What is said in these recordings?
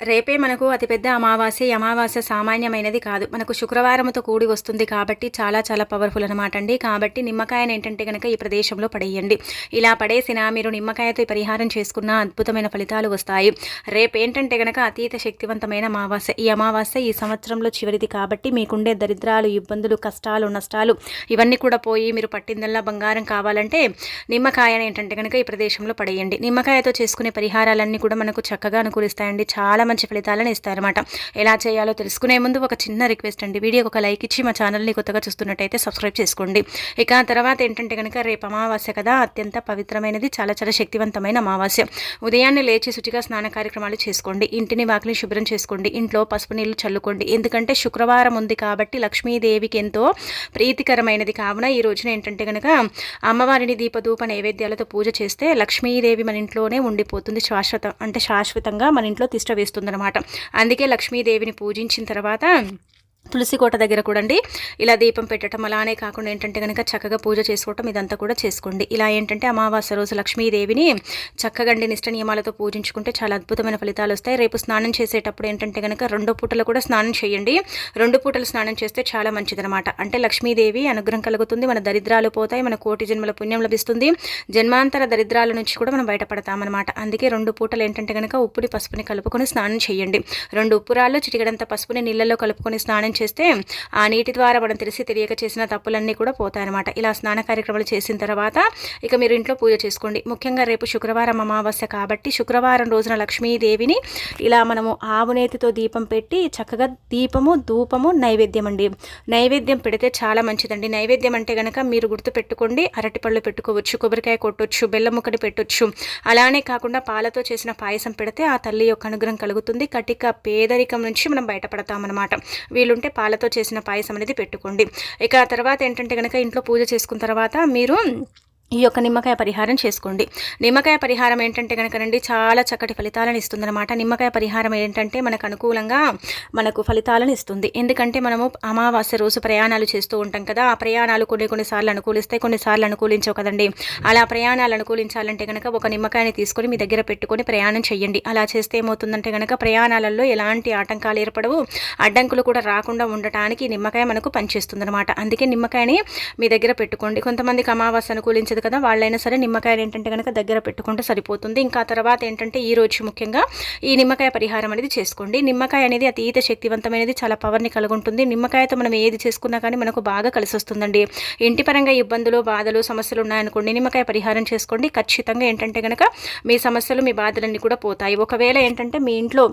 రేపే మనకు అతిపెద్ద అమావాస్య అమావాస్య సామాన్యమైనది కాదు. మనకు శుక్రవారంతో కూడి వస్తుంది కాబట్టి చాలా చాలా పవర్ఫుల్ అనమాట అండి. కాబట్టి నిమ్మకాయను ఏంటంటే కనుక ఈ ప్రదేశంలో పడేయండి. ఇలా పడేసిన మీరు నిమ్మకాయతో ఈ పరిహారం చేసుకున్న అద్భుతమైన ఫలితాలు వస్తాయి. రేపు ఏంటంటే కనుక అతీత శక్తివంతమైన అమావాస్య. ఈ అమావాస్య ఈ సంవత్సరంలో చివరిది కాబట్టి మీకుండే దరిద్రాలు ఇబ్బందులు కష్టాలు నష్టాలు ఇవన్నీ కూడా పోయి మీరు పట్టిందల్లా బంగారం కావాలంటే నిమ్మకాయను ఏంటంటే కనుక ఈ ప్రదేశంలో పడేయండి. నిమ్మకాయతో చేసుకునే పరిహారాలన్నీ కూడా మనకు చక్కగా అనుకూలిస్తాయండి. చాలా మంచి ఫలితాలను ఇస్తారన్నమాట. ఎలా చేయాలో తెలుసుకునే ముందు ఒక చిన్న రిక్వెస్ట్ అండి. వీడియోకి ఒక లైక్ ఇచ్చి మా ఛానల్ని కొత్తగా చూస్తున్నట్టయితే సబ్స్క్రైబ్ చేసుకోండి. ఇక తర్వాత ఏంటంటే కనుక రేపు అమావాస్య కదా అత్యంత పవిత్రమైనది చాలా చాలా శక్తివంతమైన అమావాస్య. ఉదయాన్నే లేచి శుచిగా స్నాన కార్యక్రమాలు చేసుకోండి. ఇంటిని వాకిలి శుభ్రం చేసుకోండి. ఇంట్లో పసుపు నీళ్ళు చల్లుకోండి. ఎందుకంటే శుక్రవారం ఉంది కాబట్టి లక్ష్మీదేవికి ఎంతో ప్రీతికరమైనది. కావున ఈ రోజున ఏంటంటే కనుక అమ్మవారిని దీపధూప నైవేద్యాలతో పూజ చేస్తే లక్ష్మీదేవి మన ఇంట్లోనే ఉండిపోతుంది. శాశ్వత అంటే శాశ్వతంగా మన ఇంట్లో తిష్ట వేస్తుందన్నమాట అందుకే లక్ష్మీదేవిని పూజించిన తర్వాత తులసి కోట దగ్గర కూడా అండి ఇలా దీపం పెట్టడం అలానే కాకుండా ఏంటంటే కనుక చక్కగా పూజ చేసుకోవటం ఇదంతా కూడా చేసుకోండి. ఇలా ఏంటంటే అమావాస్య రోజు లక్ష్మీదేవిని చక్కగా అండి నిష్ట నియమాలతో పూజించుకుంటే చాలా అద్భుతమైన ఫలితాలు వస్తాయి. రేపు స్నానం చేసేటప్పుడు ఏంటంటే కనుక రెండు పూటలు కూడా స్నానం చేయండి. రెండు పూటలు స్నానం చేస్తే చాలా మంచిదనమాట అంటే లక్ష్మీదేవి అనుగ్రహం కలుగుతుంది మన దరిద్రాలు పోతాయి మన కోటి జన్మల పుణ్యం లభిస్తుంది. జన్మాంతర దరిద్రాల నుంచి కూడా మనం బయటపడతామన్నమాట. అందుకే రెండు పూటలు ఏంటంటే కనుక ఉప్పుని పసుపుని కలుపుకొని స్నానం చేయండి. రెండు ఉప్పురాలు చిటికడంత పసుపుని నీళ్ళలో కలుపుకొని స్నానం చేస్తే ఆ నీటి ద్వారా మనం తెలిసి తెలియక చేసిన తప్పులన్నీ కూడా పోతాయన్నమాట. ఇలా స్నాన కార్యక్రమాలు చేసిన తర్వాత ఇక మీరు ఇంట్లో పూజ చేసుకోండి. ముఖ్యంగా రేపు శుక్రవారం అమావాస్య కాబట్టి శుక్రవారం రోజున లక్ష్మీదేవిని ఇలా మనము ఆవునేతితో దీపం పెట్టి చక్కగా దీపము ధూపము నైవేద్యం అండి. నైవేద్యం పెడితే చాలా మంచిదండి. నైవేద్యం అంటే కనుక మీరు గుర్తు పెట్టుకోండి అరటిపళ్ళు పెట్టుకోవచ్చు కొబ్బరికాయ కొట్టొచ్చు బెల్లం ముక్కని పెట్టొచ్చు. అలానే కాకుండా పాలతో చేసిన పాయసం పెడితే ఆ తల్లి యొక్క అనుగ్రహం కలుగుతుంది. కటిక పేదరికం నుంచి మనం బయటపడతామన్నమాట. వీలుంటే పాలతో చేసిన పాయసం అనేది పెట్టుకోండి. ఇక ఆ తర్వాత ఏంటంటే కనుక ఇంట్లో పూజ చేసుకున్న తర్వాత మీరు ఈ యొక్క నిమ్మకాయ పరిహారం చేసుకోండి. నిమ్మకాయ పరిహారం ఏంటంటే కనుకనండి చాలా చక్కటి ఫలితాలను ఇస్తుందన్నమాట. నిమ్మకాయ పరిహారం ఏంటంటే మనకు అనుకూలంగా మనకు ఫలితాలను ఇస్తుంది. ఎందుకంటే మనము అమావాస్య రోజు ప్రయాణాలు చేస్తూ ఉంటాం కదా ఆ ప్రయాణాలు కొన్ని కొన్నిసార్లు అనుకూలిస్తే కొన్నిసార్లు అనుకూలించవు కదండి. అలా ప్రయాణాలు అనుకూలించాలంటే కనుక ఒక నిమ్మకాయని తీసుకొని మీ దగ్గర పెట్టుకొని ప్రయాణం చేయండి అలా చేస్తే ఏమవుతుందంటే కనుక ప్రయాణాలలో ఎలాంటి ఆటంకాలు ఏర్పడవు. అడ్డంకులు కూడా రాకుండా ఉండటానికి నిమ్మకాయ మనకు పనిచేస్తుంది అనమాట అందుకే నిమ్మకాయని మీ దగ్గర పెట్టుకోండి. కొంతమందికి అమావాస్య అనుకూలించదు కదా? వాళ్ళైనా సరే నిమ్మకాయలు ఏంటంటే కనుక దగ్గర పెట్టుకుంటే సరిపోతుంది. ఇంకా తర్వాత ఏంటంటే ఈ రోజు ముఖ్యంగా ఈ నిమ్మకాయ పరిహారం అనేది చేసుకోండి. నిమ్మకాయ అనేది అతీత శక్తివంతమైనది చాలా పవర్ని కలిగి ఉంటుంది నిమ్మకాయతో మనం ఏది చేసుకున్నా కానీ మనకు బాగా కలిసి వస్తుందండి ఇంటి పరంగా ఇబ్బందులు బాధలు సమస్యలు ఉన్నాయనుకోండి నిమ్మకాయ పరిహారం చేసుకోండి. ఖచ్చితంగా ఏంటంటే కనుక మీ సమస్యలు మీ బాధలన్నీ కూడా పోతాయి. ఒకవేళ ఏంటంటే మీ ఇంట్లో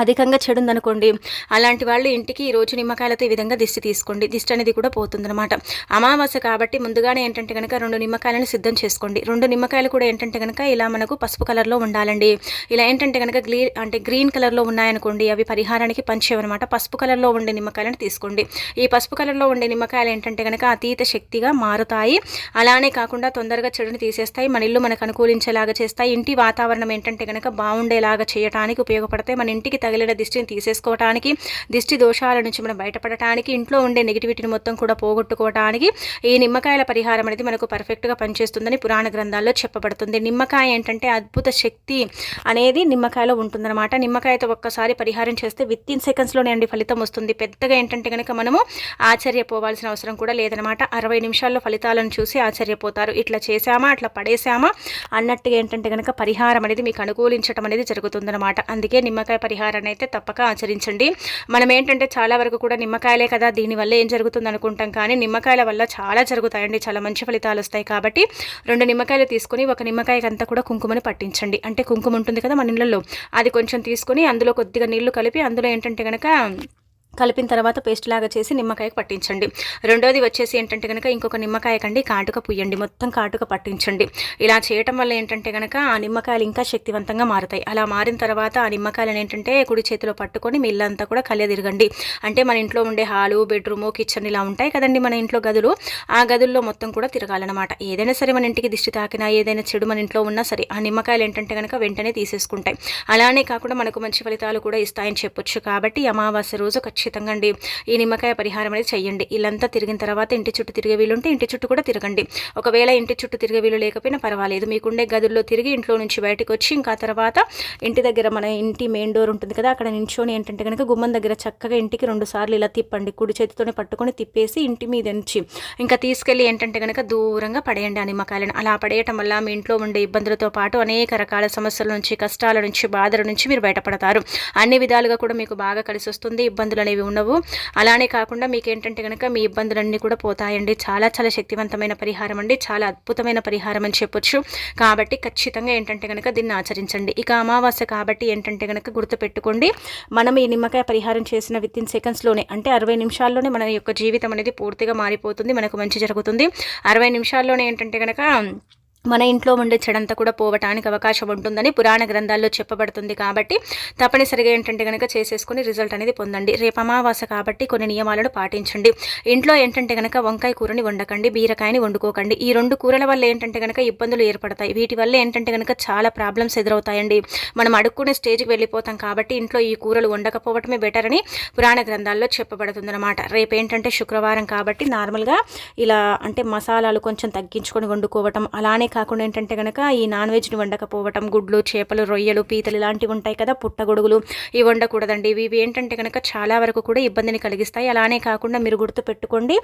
అధికంగా చెడు ఉందనుకోండి అలాంటి వాళ్ళు ఇంటికి ఈ రోజు నిమ్మకాయలతో ఈ విధంగా దిష్టి తీసుకోండి. దిష్టి అనేది కూడా పోతుందన్నమాట. అమావాస్య కాబట్టి ముందుగానే ఏంటంటే కనుక రెండు నిమ్మకాయలను సిద్ధం చేసుకోండి. రెండు నిమ్మకాయలు కూడా ఏంటంటే కనుక ఇలా మనకు పసుపు కలర్లో ఉండాలండి. ఇలా ఏంటంటే కనుక గ్లీ అంటే గ్రీన్ కలర్లో ఉన్నాయనుకోండి అవి పరిహారానికి పంచేవన్నమాట. పసుపు కలర్లో ఉండే నిమ్మకాయలను తీసుకోండి. ఈ పసుపు కలర్లో ఉండే నిమ్మకాయలు ఏంటంటే కనుక అతీత శక్తిగా మారుతాయి. అలానే కాకుండా తొందరగా చెడుని తీసేస్తాయి. మన ఇల్లు మనకు అనుకూలించేలాగా చేస్తాయి. ఇంటి వాతావరణం ఏంటంటే కనుక బాగుండేలాగా చేయడానికి ఉపయోగపడతాయి. మన ఇంటికి తగిలిన దిష్టిని తీసేసుకోవటానికి దిష్టి దోషాల నుంచి మనం బయటపడటానికి ఇంట్లో ఉండే నెగిటివిటీని మొత్తం కూడా పోగొట్టుకోవటానికి ఈ నిమ్మకాయల పరిహారం అనేది మనకు పర్ఫెక్ట్గా పనిచేస్తుందని పురాణ గ్రంథాల్లో చెప్పబడుతుంది. నిమ్మకాయ ఏంటంటే అద్భుత శక్తి అనేది నిమ్మకాయలో ఉంటుందన్నమాట. నిమ్మకాయతో ఒక్కసారి పరిహారం చేస్తే విత్ ఇన్ సెకండ్స్లోనే అండి ఫలితం వస్తుంది. పెద్దగా ఏంటంటే కనుక మనము ఆశ్చర్యపోవాల్సిన అవసరం కూడా లేదనమాట అరవై నిమిషాల్లో ఫలితాలను చూసి ఆశ్చర్యపోతారు. ఇట్లా చేశామా అట్లా పడేశామా అన్నట్టుగా ఏంటంటే కనుక పరిహారం అనేది మీకు అనుకూలించడం అనేది జరుగుతుందన్నమాట. అందుకే నిమ్మకాయ పరిహారం ఆచారాన్ని అయితే తప్పక ఆచరించండి. మనం ఏంటంటే చాలా వరకు కూడా నిమ్మకాయలే కదా దీనివల్ల ఏం జరుగుతుంది అనుకుంటాం. కానీ నిమ్మకాయల వల్ల చాలా జరుగుతాయండి చాలా మంచి ఫలితాలు వస్తాయి కాబట్టి రెండు నిమ్మకాయలు తీసుకొని ఒక నిమ్మకాయకంతా కూడా కుంకుమని పట్టించండి. అంటే కుంకుమ ఉంటుంది కదా మన ఇళ్ళల్లో అది కొంచెం తీసుకొని అందులో కొద్దిగా నీళ్ళు కలిపి అందులో ఏంటంటే కనుక కలిపిన తర్వాత పేస్ట్ లాగా చేసి నిమ్మకాయకు పట్టించండి. రెండోది వచ్చేసి ఏంటంటే కనుక ఇంకొక నిమ్మకాయ కండి కాటుక పుయ్యండి. మొత్తం కాటుక పట్టించండి. ఇలా చేయటం వల్ల ఏంటంటే కనుక ఆ నిమ్మకాయలు ఇంకా శక్తివంతంగా మారుతాయి. అలా మారిన తర్వాత ఆ నిమ్మకాయలను ఏంటంటే కుడి చేతిలో పట్టుకొని మీ ఇల్లంతా కూడా కలియదిరగండి అంటే మన ఇంట్లో ఉండే హాలు బెడ్రూము కిచెన్ ఇలా ఉంటాయి కదండి మన ఇంట్లో గదులు. ఆ గదుల్లో మొత్తం కూడా తిరగాలన్నమాట. ఏదైనా సరే మన ఇంటికి దిష్టి తాకినా ఏదైనా చెడు మన ఇంట్లో ఉన్నా సరే ఆ నిమ్మకాయలు ఏంటంటే కనుక వెంటనే తీసేసుకుంటాయి. అలానే కాకుండా మనకు మంచి ఫలితాలు కూడా ఇస్తాయని చెప్పొచ్చు. కాబట్టి అమావాస్య రోజు ఖచ్చితంగా ఖచ్చితంగా అండి ఈ నిమ్మకాయ పరిహారం అనేది చేయండి ఇల్లంతా తిరిగిన తర్వాత ఇంటి చుట్టూ తిరిగే వీలుంటే ఇంటి చుట్టూ కూడా తిరగండి. ఒకవేళ ఇంటి చుట్టూ తిరిగే వీలు లేకపోయినా పర్వాలేదు. మీకుండే గదుల్లో తిరిగి ఇంట్లో నుంచి బయటకు వచ్చి ఇంకా తర్వాత ఇంటి దగ్గర మన ఇంటి మెయిన్ డోర్ ఉంటుంది కదా అక్కడ నించొని ఏంటంటే కనుక గుమ్మం దగ్గర చక్కగా ఇంటికి రెండు సార్లు ఇలా తిప్పండి. కుడి చేతితోనే పట్టుకొని తిప్పేసి ఇంటి మీద నుంచి ఇంకా తీసుకెళ్ళి ఏంటంటే కనుక దూరంగా పడేయండి ఆ నిమ్మకాయలను. అలా పడేయటం వల్ల మీ ఇంట్లో ఉండే ఇబ్బందులతో పాటు అనేక రకాల సమస్యల నుంచి కష్టాల నుంచి బాధల నుంచి మీరు బయటపడతారు. అన్ని విధాలుగా కూడా మీకు బాగా కలిసి వస్తుంది ఇబ్బందులు అనేవి ఉండవు. అలానే కాకుండా మీకు ఏంటంటే కనుక మీ ఇబ్బందులన్నీ కూడా పోతాయండి. చాలా చాలా శక్తివంతమైన పరిహారం అండి. చాలా అద్భుతమైన పరిహారం అని చెప్పొచ్చు. కాబట్టి ఖచ్చితంగా ఏంటంటే కనుక దీన్ని ఆచరించండి. ఇక అమావాస్య కాబట్టి ఏంటంటే కనుక గుర్తుపెట్టుకోండి. మనం ఈ నిమ్మకాయ పరిహారం చేసిన విత్ ఇన్ సెకండ్స్లోనే అంటే అరవై నిమిషాల్లోనే మన యొక్క జీవితం అనేది పూర్తిగా మారిపోతుంది. మనకు మంచి జరుగుతుంది. అరవై నిమిషాల్లోనే ఏంటంటే కనుక మన ఇంట్లో ఉండే చెడంతా కూడా పోవటానికి అవకాశం ఉంటుందని పురాణ గ్రంథాల్లో చెప్పబడుతుంది కాబట్టి తప్పనిసరిగా ఏంటంటే కనుక చేసేసుకుని రిజల్ట్ అనేది పొందండి. రేపు అమావాస కాబట్టి కొన్ని నియమాలను పాటించండి. ఇంట్లో ఏంటంటే కనుక వంకాయ కూరని వండకండి బీరకాయని వండుకోకండి. ఈ రెండు కూరల వల్ల ఏంటంటే కనుక ఇబ్బందులు ఏర్పడతాయి. వీటి వల్ల ఏంటంటే కనుక చాలా ప్రాబ్లమ్స్ ఎదురవుతాయండి. మనం అడుక్కునే స్టేజ్కి వెళ్ళిపోతాం కాబట్టి ఇంట్లో ఈ కూరలు వండకపోవటమే బెటర్ అని పురాణ గ్రంథాల్లో చెప్పబడుతుంది అనమాట రేపు ఏంటంటే శుక్రవారం కాబట్టి నార్మల్గా ఇలా అంటే మసాలాలు కొంచెం తగ్గించుకొని వండుకోవటం అలానే కాకుండా ఏంటంటే కనుక ఈ నాన్ వెజ్ని వండకపోవటం గుడ్లు చేపలు రొయ్యలు పీతలు ఇలాంటివి ఉంటాయి కదా పుట్టగొడుగులు ఇవి వండకూడదండి. ఇవి ఏంటంటే కనుక చాలా వరకు కూడా ఇబ్బందిని కలిగిస్తాయి. అలానే కాకుండా మీరు గుర్తు పెట్టుకోండి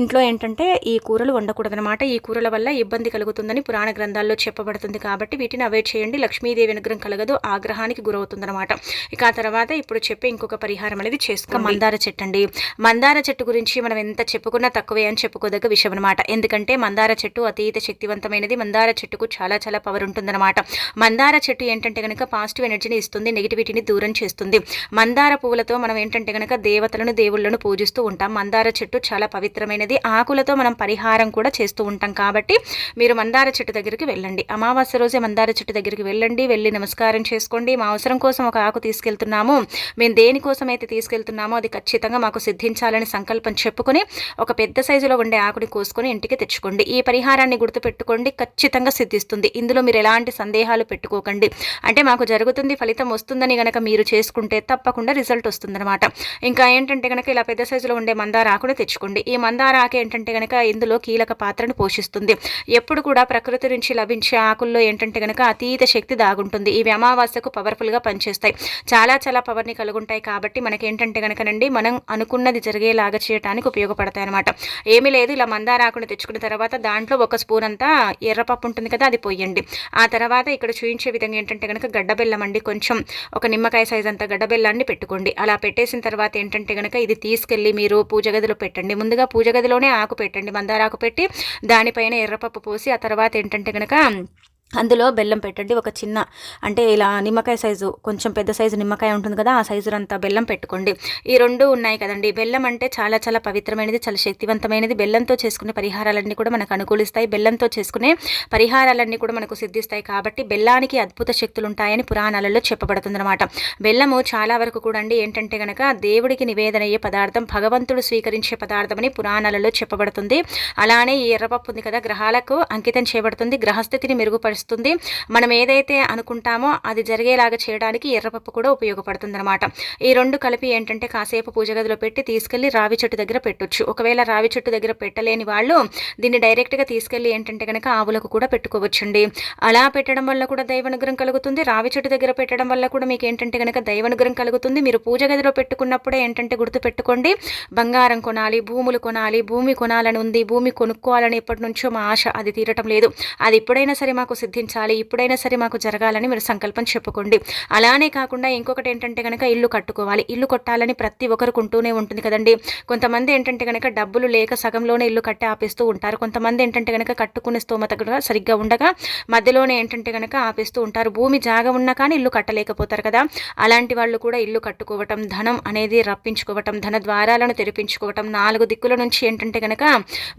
ఇంట్లో ఏంటంటే ఈ కూరలు వండకూడదనమాట ఈ కూరల వల్ల ఇబ్బంది కలుగుతుందని పురాణ గ్రంథాల్లో చెప్పబడుతుంది కాబట్టి వీటిని అవాయిడ్ చేయండి. లక్ష్మీదేవి అనుగ్రహం కలగదు ఆగ్రహానికి గురవుతుందన్నమాట. ఇక ఆ తర్వాత ఇప్పుడు చెప్పే ఇంకొక పరిహారం అనేది చేసుకో మందార చెట్టు అండి. మందార చెట్టు గురించి మనం ఎంత చెప్పుకున్నా తక్కువే అని చెప్పుకోదగ్గ విషయం అనమాట ఎందుకంటే మందార చెట్టు అతీత శక్తివంతమైనది. మందార మందార చెట్టుకు చాలా చాలా పవర్ ఉంటుందన్నమాట. మందార చెట్టు ఏంటంటే కనుక పాజిటివ్ ఎనర్జీని ఇస్తుంది నెగిటివిటీని దూరం చేస్తుంది. మందార పువ్వులతో మనం ఏంటంటే కనుక దేవతలను దేవుళ్ళను పూజిస్తూ ఉంటాం. మందార చెట్టు చాలా పవిత్రమైనది. ఆకులతో మనం పరిహారం కూడా చేస్తూ ఉంటాం కాబట్టి మీరు మందార చెట్టు దగ్గరికి వెళ్ళండి. అమావాస్య రోజే మందార చెట్టు దగ్గరికి వెళ్ళండి. వెళ్ళి నమస్కారం చేసుకోండి. మా అవసరం కోసం ఒక ఆకు తీసుకెళ్తున్నాము. మేము దేనికోసం అయితే తీసుకెళ్తున్నామో అది ఖచ్చితంగా మాకు సిద్ధించాలని సంకల్పం చెప్పుకొని ఒక పెద్ద సైజులో ఉండే ఆకుని కోసుకొని ఇంటికి తెచ్చుకోండి. ఈ పరిహారాన్ని గుర్తుపెట్టుకోండి. ఖచ్చితంగా ఖచ్చితంగా సిద్ధిస్తుంది. ఇందులో మీరు ఎలాంటి సందేహాలు పెట్టుకోకండి. అంటే మాకు జరుగుతుంది ఫలితం వస్తుందని గనక మీరు చేసుకుంటే తప్పకుండా రిజల్ట్ వస్తుందన్నమాట. ఇంకా ఏంటంటే కనుక ఇలా పెద్ద సైజులో ఉండే మందార తెచ్చుకోండి. ఈ మందార ఆకు ఏంటంటే కనుక ఇందులో కీలక పాత్రను పోషిస్తుంది. ఎప్పుడు కూడా ప్రకృతి నుంచి లభించే ఆకుల్లో ఏంటంటే కనుక అతీత శక్తి దాగుంటుంది. ఇవి అమావాస్యకు పవర్ఫుల్గా పనిచేస్తాయి. చాలా చాలా పవర్ని కలుగుంటాయి కాబట్టి మనకేంటంటే కనుకనండి మనం అనుకున్నది జరిగేలాగా చేయడానికి ఉపయోగపడతాయి అనమాట ఏమీ లేదు ఇలా మందార ఆకును తెచ్చుకున్న తర్వాత దాంట్లో ఒక స్పూన్ అంతా ఎర్రపప్పు పప్పు ఉంటుంది కదా అది పోయండి. ఆ తర్వాత ఇక్కడ చూపించే విధంగా ఏంటంటే కనుక గడ్డబెల్లం అండి కొంచెం ఒక నిమ్మకాయ సైజ్ అంత గడ్డబెల్లాన్ని పెట్టుకోండి. అలా పెట్టేసిన తర్వాత ఏంటంటే కనుక ఇది తీసుకెళ్ళి మీరు పూజ గదిలో పెట్టండి. ముందుగా పూజ గదిలోనే ఆకు పెట్టండి మందారాకు పెట్టి దానిపైన ఎర్రపప్పు పోసి ఆ తర్వాత ఏంటంటే కనుక అందులో బెల్లం పెట్టండి. ఒక చిన్న అంటే ఇలా నిమ్మకాయ సైజు కొంచెం పెద్ద సైజు నిమ్మకాయ ఉంటుంది కదా ఆ సైజు అంతా బెల్లం పెట్టుకోండి. ఈ రెండు ఉన్నాయి కదండి. బెల్లం అంటే చాలా చాలా పవిత్రమైనది చాలా శక్తివంతమైనది. బెల్లంతో చేసుకునే పరిహారాలన్నీ కూడా మనకు అనుకూలిస్తాయి. బెల్లంతో చేసుకునే పరిహారాలన్నీ కూడా మనకు సిద్ధిస్తాయి. కాబట్టి బెల్లానికి అద్భుత శక్తులు ఉంటాయని పురాణాలలో చెప్పబడుతుందన్నమాట. బెల్లము చాలా వరకు కూడా అండి ఏంటంటే కనుక దేవుడికి నివేదన అయ్యే పదార్థం భగవంతుడు స్వీకరించే పదార్థం అని పురాణాలలో చెప్పబడుతుంది. అలానే ఈ ఎర్రపప్పు ఉంది కదా గ్రహాలకు అంకితం చేయబడుతుంది. గ్రహస్థితిని మెరుగుపరుస్తుంది. పరుస్తుంది మనం ఏదైతే అనుకుంటామో అది జరిగేలాగా చేయడానికి ఎర్రపప్పు కూడా ఉపయోగపడుతుంది అనమాట ఈ రెండు కలిపి ఏంటంటే కాసేపు పూజ గదిలో పెట్టి తీసుకెళ్ళి రావి చెట్టు దగ్గర పెట్టొచ్చు. ఒకవేళ రావి చెట్టు దగ్గర పెట్టలేని వాళ్ళు దీన్ని డైరెక్ట్గా తీసుకెళ్ళి ఏంటంటే కనుక ఆవులకు కూడా పెట్టుకోవచ్చండి. అలా పెట్టడం వల్ల కూడా దైవనుగ్రహం కలుగుతుంది. రావి చెట్టు దగ్గర పెట్టడం వల్ల కూడా మీకు ఏంటంటే కనుక దైవనుగ్రహం కలుగుతుంది. మీరు పూజ గదిలో పెట్టుకున్నప్పుడే ఏంటంటే గుర్తు పెట్టుకోండి. బంగారం కొనాలి భూములు కొనాలి భూమి కొనాలని ఉంది భూమి కొనుక్కోవాలని ఎప్పటి నుంచో మా ఆశ అది తీరటం లేదు. అది ఎప్పుడైనా సరే మాకు సిద్ధించాలి. ఇప్పుడైనా సరే మాకు జరగాలని మీరు సంకల్పం చెప్పుకోండి. అలానే కాకుండా ఇంకొకటి ఏంటంటే కనుక ఇల్లు కట్టుకోవాలి. ఇల్లు కొట్టాలని ప్రతి ఒక్కరికి ఉంటూనే ఉంటుంది కదండి. కొంతమంది ఏంటంటే కనుక డబ్బులు లేక సగంలోనే ఇల్లు కట్టి ఆపేస్తూ ఉంటారు. కొంతమంది ఏంటంటే కనుక కట్టుకునే స్తోమత కూడా సరిగ్గా ఉండగా మధ్యలోనే ఏంటంటే కనుక ఆపేస్తూ ఉంటారు. భూమి జాగ ఉన్నా కానీ ఇల్లు కట్టలేకపోతారు కదా. అలాంటి వాళ్ళు కూడా ఇల్లు కట్టుకోవటం ధనం అనేది రప్పించుకోవటం ధన ద్వారాలను తెరిపించుకోవటం నాలుగు దిక్కుల నుంచి ఏంటంటే కనుక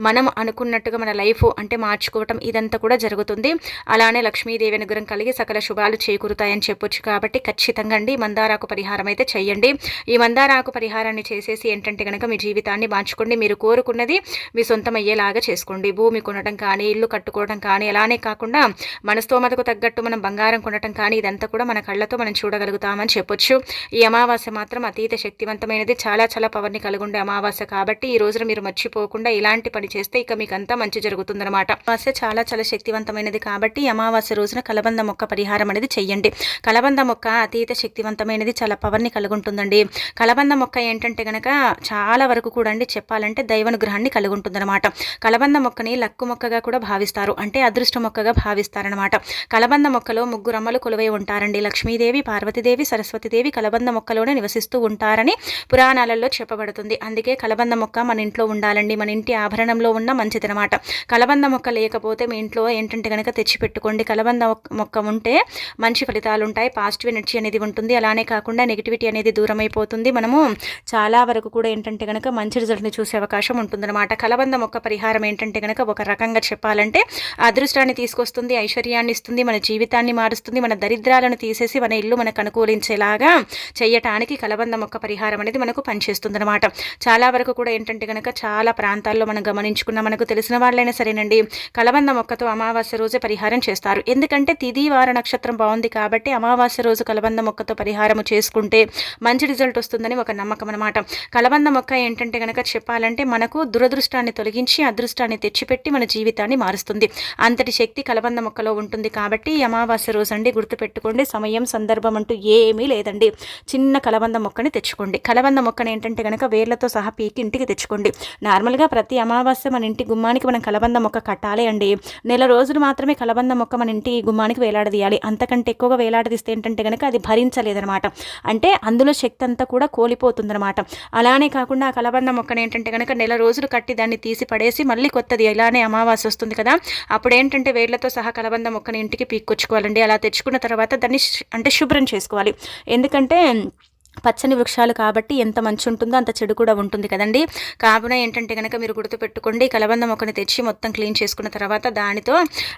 మనం అనుకున్నట్టుగా మన లైఫ్ అంటే మార్చుకోవటం ఇదంతా కూడా జరుగుతుంది. అలానే లక్ష్మీదేవి అనుగ్రహం కలిగి సకల శుభాలు చేకూరుతాయని చెప్పొచ్చు కాబట్టి ఖచ్చితంగా అండి. మందారాకు పరిహారం అయితే చేయండి ఈ మందారాకు పరిహారాన్ని చేసేసి ఏంటంటే కనుక మీ జీవితాన్ని మార్చుకోండి. మీరు కోరుకున్నది మీ సొంతం అయ్యేలాగా చేసుకోండి. భూమి కొనడం కానీ ఇల్లు కట్టుకోవడం కానీ అలానే కాకుండా మన స్తోమతకు తగ్గట్టు మనం బంగారం కొనడం కానీ ఇదంతా కూడా మన కళ్ళతో మనం చూడగలుగుతామని చెప్పొచ్చు. ఈ అమావాస్య మాత్రం అతీత శక్తివంతమైనది. చాలా చాలా పవర్ని కలిగి ఉండే అమావాస్య కాబట్టి ఈ రోజున మీరు మర్చిపోకుండా ఇలాంటి పని చేస్తే ఇక మీకు అంతా మంచి జరుగుతుందన్నమాట. అమావాస్య చాలా చాలా శక్తివంతమైనది కాబట్టి అమావాస్య రోజున కలబంద మొక్క పరిహారం అనేది చెయ్యండి. కలబంద మొక్క అతీత శక్తివంతమైనది చాలా పవర్ని కలిగి ఉంటుందండి కలబంద మొక్క ఏంటంటే గనక చాలా వరకు కూడా అండి చెప్పాలంటే దైవానుగ్రహాన్ని కలిగి ఉంటుందన్నమాట కలబంద మొక్కని లక్కు మొక్కగా కూడా భావిస్తారు. అంటే అదృష్ట మొక్కగా భావిస్తారనమాట కలబంద మొక్కలో ముగ్గురు అమ్మలు కొలువై ఉంటారండి. లక్ష్మీదేవి పార్వతీదేవి సరస్వతీదేవి కలబంద మొక్కలోనే నివసిస్తూ ఉంటారని పురాణాలలో చెప్పబడుతుంది. అందుకే కలబంద మొక్క మన ఇంట్లో ఉండాలండి. మన ఇంటి ఆభరణంలో ఉన్న మంచిదనమాట కలబంద మొక్క లేకపోతే మీ ఇంట్లో ఏంటంటే కనుక పెట్టుకోండి. కలబంద మొక్క ఉంటే మంచి ఫలితాలు ఉంటాయి పాజిటివ్ ఎనర్జీ అనేది ఉంటుంది. అలానే కాకుండా నెగిటివిటీ అనేది దూరం అయిపోతుంది మనము చాలా వరకు కూడా ఏంటంటే కనుక మంచి రిజల్ట్ని చూసే అవకాశం ఉంటుందన్నమాట. కలబంద మొక్క పరిహారం ఏంటంటే కనుక ఒక రకంగా చెప్పాలంటే అదృష్టాన్ని తీసుకొస్తుంది ఐశ్వర్యాన్ని ఇస్తుంది మన జీవితాన్ని మారుస్తుంది మన దరిద్రాలను తీసేసి మన ఇల్లు మనకు అనుకూలించేలాగా చేయటానికి కలబంద మొక్క పరిహారం అనేది మనకు పనిచేస్తుంది అనమాట చాలా వరకు కూడా ఏంటంటే కనుక చాలా ప్రాంతాల్లో మనం గమనించుకున్న మనకు తెలిసిన వాళ్ళైనా సరేనండి. కలబంద మొక్కతో అమావాస్య రోజే పరిహారం చేస్తారు. ఎందుకంటే తిది వార నక్షత్రం బాగుంది కాబట్టి అమావాస్య రోజు కలబంద మొక్కతో పరిహారం చేసుకుంటే మంచి రిజల్ట్ వస్తుందని ఒక నమ్మకం అనమాట కలబంద మొక్క ఏంటంటే కనుక చెప్పాలంటే మనకు దురదృష్టాన్ని తొలగించి అదృష్టాన్ని తెచ్చిపెట్టి మన జీవితాన్ని మారుస్తుంది. అంతటి శక్తి కలబంద మొక్కలో ఉంటుంది కాబట్టి అమావాస్య రోజు అండి గుర్తుపెట్టుకోండి. సమయం సందర్భం అంటూ ఏమీ లేదండి. చిన్న కలబంద మొక్కని తెచ్చుకోండి. కలబంద మొక్కని ఏంటంటే కనుక వేర్లతో సహా పీకి ఇంటికి తెచ్చుకోండి. నార్మల్గా ప్రతి అమావాస్య మన ఇంటి గుమ్మానికి మనం కలబంద మొక్క కట్టాలి అండి. నెల రోజులు మాత్రమే కలబంద మొక్క మన ఇంటి గుమ్మానికి వేలాడదీయాలి. అంతకంటే ఎక్కువగా వేలాడదీస్తే ఏంటంటే కనుక అది భరించలేదనమాట. అంటే అందులో శక్తి అంతా కూడా కోలిపోతుందనమాట. అలానే కాకుండా ఆ కలబంద మొక్కను ఏంటంటే కనుక నెల రోజులు కట్టి దాన్ని తీసి పడేసి మళ్ళీ కొత్తది. ఇలానే అమావాస్య వస్తుంది కదా. అప్పుడు ఏంటంటే వేర్లతో సహా కలబంద మొక్కని ఇంటికి పీక్కొచ్చుకోవాలండి. అలా తెచ్చుకున్న తర్వాత దాన్ని అంటే శుభ్రం చేసుకోవాలి. ఎందుకంటే పచ్చని వృక్షాలు కాబట్టి ఎంత మంచి ఉంటుందో అంత చెడు కూడా ఉంటుంది కదండి. కావున ఏంటంటే కనుక మీరు గుర్తుపెట్టుకోండి కలబంద మొక్కని తెచ్చి మొత్తం క్లీన్ చేసుకున్న తర్వాత దానితో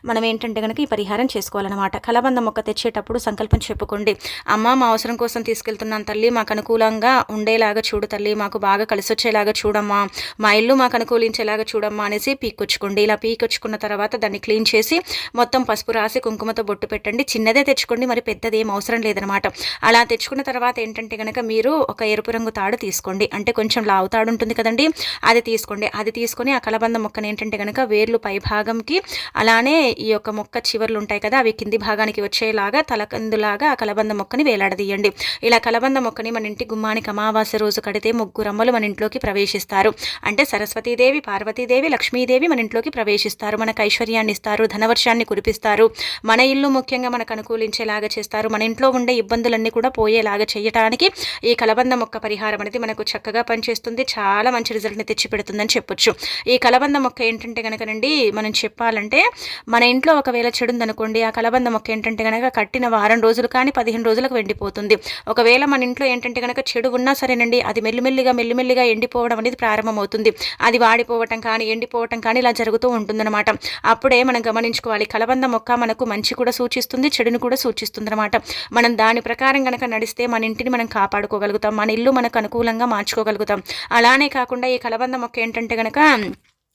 మనం ఏంటంటే కనుక ఈ పరిహారం చేసుకోవాలన్నమాట. కలబంద మొక్క తెచ్చేటప్పుడు సంకల్పం చెప్పుకోండి. అమ్మ మా అవసరం కోసం తీసుకెళ్తున్నాను తల్లి మాకు అనుకూలంగా ఉండేలాగా చూడు తల్లి మాకు బాగా కలిసి వచ్చేలాగా చూడమ్మా మా ఇల్లు మాకు అనుకూలించేలాగా చూడమ్మా అనేసి పీకొచ్చుకోండి ఇలా పీకొచ్చుకున్న తర్వాత దాన్ని క్లీన్ చేసి మొత్తం పసుపు రాసి కుంకుమతో బొట్టు పెట్టండి. చిన్నదే తెచ్చుకోండి మరి పెద్దది ఏం అవసరం లేదనమాట అలా తెచ్చుకున్న తర్వాత ఏంటంటే కనుక మీరు ఒక ఎరుపు రంగు తాడు తీసుకోండి. అంటే కొంచెం లావు తాడు ఉంటుంది కదండి. అది తీసుకోండి. అది తీసుకొని ఆ కలబంద మొక్కను ఏంటంటే కనుక వేర్లు పై భాగంకి అలానే ఈ యొక్క మొక్క చివర్లు ఉంటాయి కదా అవి కింది భాగానికి వచ్చేలాగా తలకందులాగా ఆ కలబంద మొక్కని వేలాడదీయండి. ఇలా కలబంద మొక్కని మన ఇంటి గుమ్మానికి అమావాస్య రోజు కడితే ముగ్గురమ్మలు మన ఇంట్లోకి ప్రవేశిస్తారు. అంటే సరస్వతీదేవి పార్వతీదేవి లక్ష్మీదేవి మన ఇంట్లోకి ప్రవేశిస్తారు. మనకు ఐశ్వర్యాన్ని ఇస్తారు ధనవర్షాన్ని కురిపిస్తారు. మన ఇల్లు ముఖ్యంగా మనకు అనుకూలించేలాగా చేస్తారు. మన ఇంట్లో ఉండే ఇబ్బందులన్నీ కూడా పోయేలాగా చేయటానికి ఈ కలబంద మొక్క పరిహారం అనేది మనకు చక్కగా పనిచేస్తుంది. చాలా మంచి రిజల్ట్ని తెచ్చిపెడుతుందని చెప్పొచ్చు. ఈ కలబంద మొక్క ఏంటంటే కనుకనండి మనం చెప్పాలంటే మన ఇంట్లో ఒకవేళ చెడుందనుకోండి ఆ కలబంద మొక్క ఏంటంటే కనుక కట్టిన వారం రోజులు కానీ పదిహేను రోజులకు వెండిపోతుంది. ఒకవేళ మన ఇంట్లో ఏంటంటే కనుక చెడు ఉన్నా సరేనండి అది మెల్లిమెల్లిగా మెల్లిమెల్లిగా ఎండిపోవడం అనేది ప్రారంభమవుతుంది. అది వాడిపోవటం కానీ ఎండిపోవటం కానీ ఇలా జరుగుతూ ఉంటుందన్నమాట. అప్పుడే మనం గమనించుకోవాలి. కలబంద మొక్క మనకు మంచి కూడా సూచిస్తుంది చెడును కూడా సూచిస్తుంది అనమాట మనం దాని ప్రకారం కనుక నడిస్తే మన ఇంటిని మనం కాపాడుకోగలుగుతాం. మన ఇల్లు మనకు అనుకూలంగా మార్చుకోగలుగుతాం. అలానే కాకుండా ఈ కలబంద మొక్క ఏంటంటే కనుక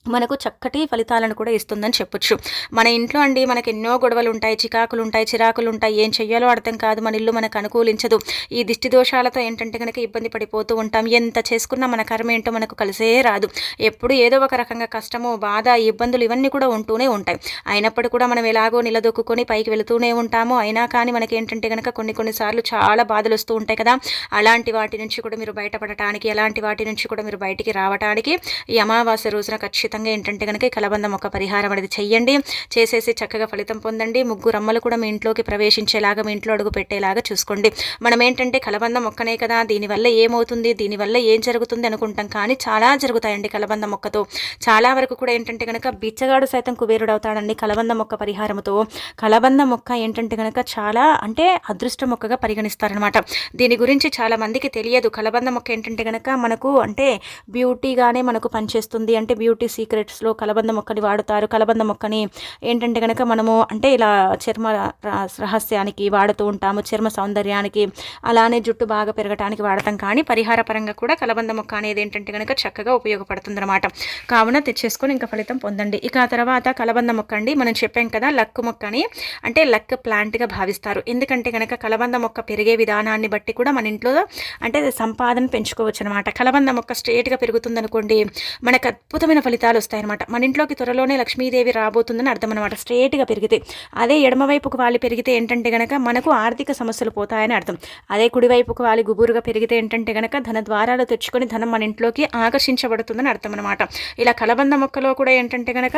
మనకు చక్కటి ఫలితాలను కూడా ఇస్తుందని చెప్పొచ్చు. మన ఇంట్లో అండి మనకు ఎన్నో గొడవలు ఉంటాయి చికాకులు ఉంటాయి చిరాకులు ఉంటాయి ఏం చెయ్యాలో అర్థం కాదు మన ఇల్లు మనకు అనుకూలించదు. ఈ దిష్టి దోషాలతో ఏంటంటే కనుక ఇబ్బంది పడిపోతూ ఉంటాం. ఎంత చేసుకున్నా మన కర్మ ఏంటో మనకు కలిసే రాదు. ఎప్పుడు ఏదో ఒక రకంగా కష్టము బాధ ఇబ్బందులు ఇవన్నీ కూడా ఉంటూనే ఉంటాయి. అయినప్పుడు కూడా మనం ఎలాగో నిలదొక్కుని పైకి వెళుతూనే ఉంటాము. అయినా కానీ మనకి ఏంటంటే కనుక కొన్ని కొన్నిసార్లు చాలా బాధలు వస్తూ ఉంటాయి కదా. అలాంటి వాటి నుంచి కూడా మీరు బయటపడటానికి అలాంటి వాటి నుంచి కూడా మీరు బయటికి రావడానికి ఈ అమావాస్య రోజున ఖచ్చితంగా ఖచ్చితంగా ఏంటంటే కనుక ఈ కలబంద మొక్క పరిహారం అనేది చేయండి చేసేసి చక్కగా ఫలితం పొందండి. ముగ్గురు అమ్మలు కూడా మీ ఇంట్లోకి ప్రవేశించేలాగా మీ ఇంట్లో అడుగు పెట్టేలాగా చూసుకోండి. మనం ఏంటంటే కలబంద మొక్కనే కదా దీనివల్ల ఏమవుతుంది దీనివల్ల ఏం జరుగుతుంది అనుకుంటాం. కానీ చాలా జరుగుతాయండి కలబంద మొక్కతో. చాలా వరకు కూడా ఏంటంటే కనుక బిచ్చగాడు సైతం కుబేరుడు అవుతాడండి కలబంద మొక్క పరిహారంతో కలబంద మొక్క ఏంటంటే కనుక చాలా అంటే అదృష్ట మొక్కగా పరిగణిస్తారనమాట. దీని గురించి చాలా మందికి తెలియదు. కలబంద మొక్క ఏంటంటే కనుక మనకు అంటే బ్యూటీగానే మనకు పనిచేస్తుంది. అంటే బ్యూటీ సీక్రెట్స్లో కలబంద మొక్కని వాడుతారు. కలబంద మొక్కని ఏంటంటే కనుక మనము అంటే ఇలా చర్మ రహస్యానికి వాడుతూ ఉంటాము. చర్మ సౌందర్యానికి అలానే జుట్టు బాగా పెరగటానికి వాడతాం కానీ పరిహార పరంగా కూడా కలబంద మొక్క అనేది ఏంటంటే కనుక చక్కగా ఉపయోగపడుతుంది అనమాట కావున తెచ్చేసుకొని ఇంకా ఫలితం పొందండి. ఇక ఆ తర్వాత కలబంద మొక్క అండి. మనం చెప్పాం కదా లక్కు మొక్క అని అంటే లక్ ప్లాంట్గా భావిస్తారు. ఎందుకంటే కనుక కలబంద మొక్క పెరిగే విధానాన్ని బట్టి కూడా మన ఇంట్లో అంటే సంపాదన పెంచుకోవచ్చు అనమాట కలబంద మొక్క స్ట్రేట్గా పెరుగుతుందనుకోండి మనకు అద్భుతమైన ఫలితాలు వస్తాయన్నమాట మన ఇంట్లోకి త్వరలోనే లక్ష్మీదేవి రాబోతుందని అర్థం అనమాట స్ట్రేట్గా పెరిగితే అదే ఎడమవైపుకు వాళ్ళు పెరిగితే ఏంటంటే గనక మనకు ఆర్థిక సమస్యలు పోతాయని అర్థం. అదే కుడివైపుకు వాళ్ళు గుబురుగా పెరిగితే ఏంటంటే కనుక ధన ద్వారాలు తెచ్చుకొని ధనం మన ఇంట్లోకి ఆకర్షించబడుతుందని అర్థం అనమాట ఇలా కలబంద మొక్కలో కూడా ఏంటంటే గనక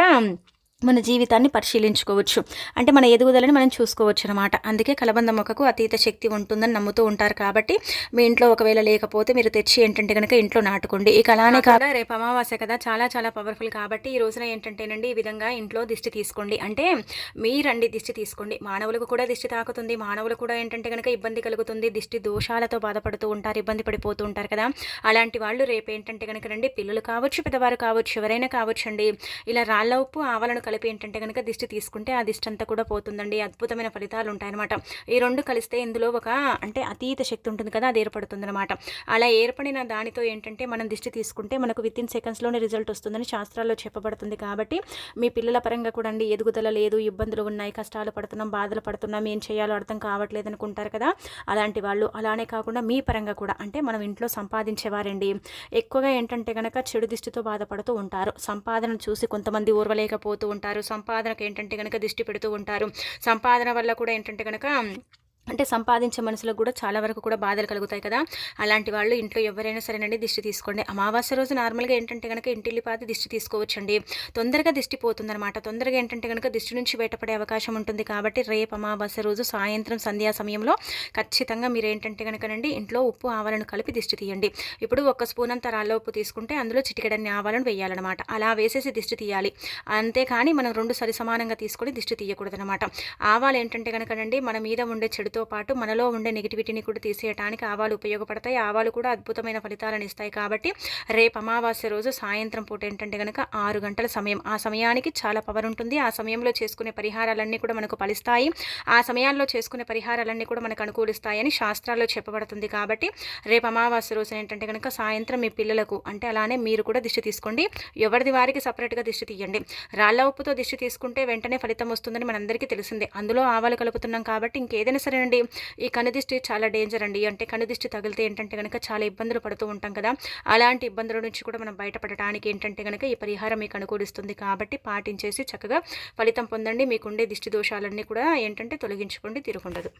మన జీవితాన్ని పరిశీలించుకోవచ్చు. అంటే మన ఎదుగుదలని మనం చూసుకోవచ్చు అనమాట అందుకే కలబంద మొక్కకు అతీత శక్తి ఉంటుందని నమ్ముతూ ఉంటారు కాబట్టి మీ ఇంట్లో ఒకవేళ లేకపోతే మీరు తెచ్చి ఏంటంటే కనుక ఇంట్లో నాటుకోండి. ఇక అలానే కాదా రేపు అమావాస్య కదా చాలా చాలా పవర్ఫుల్ కాబట్టి ఈ రోజున ఏంటంటేనండి ఈ విధంగా ఇంట్లో దిష్టి తీసుకోండి. అంటే మీరండి దిష్టి తీసుకోండి. మానవులకు కూడా దిష్టి తాకుతుంది. మానవులు కూడా ఏంటంటే కనుక ఇబ్బంది కలుగుతుంది. దిష్టి దోషాలతో బాధపడుతూ ఉంటారు ఇబ్బంది పడిపోతూ ఉంటారు కదా. అలాంటి వాళ్ళు రేపు ఏంటంటే కనుక రండి. పిల్లలు కావచ్చు పెద్దవారు కావచ్చు ఎవరైనా కావచ్చు అండి ఇలా రాళ్ళ ఉప్పు ఆవలను కలిపి ఏంటంటే కనుక దిష్టి తీసుకుంటే ఆ దిష్టి అంతా కూడా పోతుందండి. అద్భుతమైన ఫలితాలు ఉంటాయన్నమాట. ఈ రెండు కలిస్తే ఇందులో ఒక అంటే అతీత శక్తి ఉంటుంది కదా అది ఏర్పడుతుందన్నమాట. అలా ఏర్పడిన దానితో ఏంటంటే మనం దిష్టి తీసుకుంటే మనకు విత్ ఇన్ సెకండ్స్లోనే రిజల్ట్ వస్తుందని శాస్త్రాల్లో చెప్పబడుతుంది కాబట్టి మీ పిల్లల పరంగా కూడా అండి ఎదుగుదల లేదు ఇబ్బందులు ఉన్నాయి కష్టాలు పడుతున్నాం బాధలు పడుతున్నాం ఏం చేయాలో అర్థం కావట్లేదు అనుకుంటారు కదా. అలాంటి వాళ్ళు అలానే కాకుండా మీ పరంగా కూడా అంటే మనం ఇంట్లో సంపాదించేవారండి. ఎక్కువగా ఏంటంటే కనుక చెడు దిష్టితో బాధపడుతూ ఉంటారు. సంపాదన చూసి కొంతమంది ఊర్వలేకపోతూ ఉంటారు. సంపాదనకు ఏంటంటే కనుక దృష్టి పెడుతూ ఉంటారు. సంపాదన వల్ల కూడా ఏంటంటే కనుక అంటే సంపాదించే మనసులకు కూడా చాలా వరకు కూడా బాధలు కలుగుతాయి కదా. అలాంటి వాళ్ళు ఇంట్లో ఎవరైనా సరేనండి దిష్టి తీసుకోండి. అమావాస్య రోజు నార్మల్గా ఏంటంటే కనుక ఇంటిల్లిపాతి దిష్టి తీసుకోవచ్చండి. తొందరగా దిష్టి పోతుందన్నమాట. తొందరగా ఏంటంటే కనుక దిష్టి నుంచి బయటపడే అవకాశం ఉంటుంది కాబట్టి రేపు అమావాస్య రోజు సాయంత్రం సంధ్యా సమయంలో ఖచ్చితంగా మీరు ఏంటంటే కనుకనండి ఇంట్లో ఉప్పు ఆవాలను కలిపి దిష్టి తీయండి. ఇప్పుడు ఒక స్పూన్ అంత రాళ్ళ ఉప్పు తీసుకుంటే అందులో చిటికెడన్ని ఆవాలను వేయాలన్నమాట. అలా వేసేసి దిష్టి తీయాలి. అంతేకాని మనం రెండు సరి సమానంగా తీసుకొని దిష్టి తీయకూడదనమాట ఆవాలు ఏంటంటే కనుకనండి మన మీద ఉండే చెడు వీటితో పాటు మనలో ఉండే నెగిటివిటీని కూడా తీసేయడానికి ఆవాలు ఉపయోగపడతాయి. ఆవాలు కూడా అద్భుతమైన ఫలితాలను ఇస్తాయి కాబట్టి రేపు అమావాస్య రోజు సాయంత్రం పూట ఏంటంటే కనుక ఆరు గంటల సమయం. ఆ సమయానికి చాలా పవర్ ఉంటుంది. ఆ సమయంలో చేసుకునే పరిహారాలన్నీ కూడా మనకు ఫలిస్తాయి. ఆ సమయాల్లో చేసుకునే పరిహారాలన్నీ కూడా మనకు అనుకూలిస్తాయని శాస్త్రాల్లో చెప్పబడుతుంది కాబట్టి రేపు అమావాస్య రోజు ఏంటంటే కనుక సాయంత్రం మీ పిల్లలకు అంటే అలానే మీరు కూడా దిష్టి తీసుకోండి. ఎవరిది వారికి సపరేట్గా దిష్టి తీయండి. రాళ్ళ ఉప్పుతో దిష్టి తీసుకుంటే వెంటనే ఫలితం వస్తుందని మనందరికీ తెలిసిందే. అందులో ఆవాలు కలుపుతున్నాం కాబట్టి ఇంకేదైనా సరే చూడండి ఈ కనుదిష్టి చాలా డేంజర్ అండి. అంటే కనుదిష్టి తగిలితే ఏంటంటే కనుక చాలా ఇబ్బందులు పడుతూ ఉంటాం కదా. అలాంటి ఇబ్బందుల నుంచి కూడా మనం బయటపడటానికి ఏంటంటే కనుక ఈ పరిహారం మీకు అనుకూలిస్తుంది కాబట్టి పాటించేసి చక్కగా ఫలితం పొందండి. మీకుండే దిష్టి దోషాలన్నీ కూడా ఏంటంటే తొలగించుకోండి తీరుకుండదు.